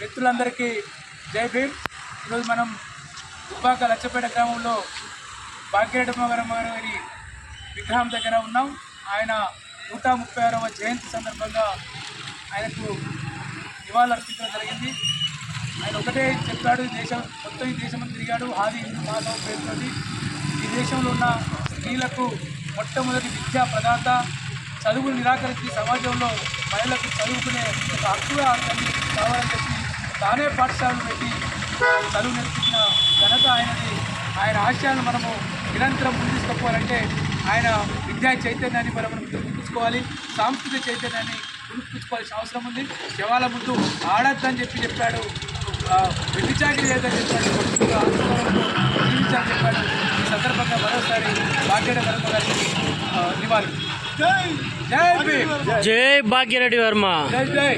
మిత్రులందరికీ జై భీమ్. ఈరోజు మనం ఉపాక లచ్చపేట గ్రామంలో భాగ్యరెడ్డి గారి విగ్రహం దగ్గర ఉన్నాం. ఆయన నూట ముప్పై ఆరవ జయంతి సందర్భంగా ఆయనకు నివాళులర్పించడం జరిగింది. ఆయన ఒకటే చెప్పాడు ఈ దేశం మొత్తం ఈ దేశం తిరిగాడు. ఆది హిందూ మహాసభ పేరుతోటి ఈ దేశంలో ఉన్న స్త్రీలకు మొట్టమొదటి విద్యా ప్రదాత చదువులు నిరాకరించి సమాజంలో మహిళలకు చదువుకునే ఒక హక్కుగా కావాలని చెప్పి తానే పాఠశాలను పెట్టి చదువు నేర్పించిన ఘనత ఆయనది. ఆయన ఆశయాలను మనము నిరంతరం ముందుకుపోవాలంటే ఆయన విద్యా చైతన్యాన్ని మనం గుర్తుంచుకోవాలి సాంస్కృతిక చైతన్యాన్ని గుర్తుంచుకోవాల్సిన అవసరం ఉంది. శవాల ముందు ఆడద్దని చెప్పి చెప్పాడు. ఆ, లేదని చెప్పాడు. జీవించాలని చెప్పాడు. ఈ సందర్భంగా మరోసారి భాగ్యడ వర్మ గారికి నివాళులు. జై భాగ్యరెడ్డి వర్మ. జై జై.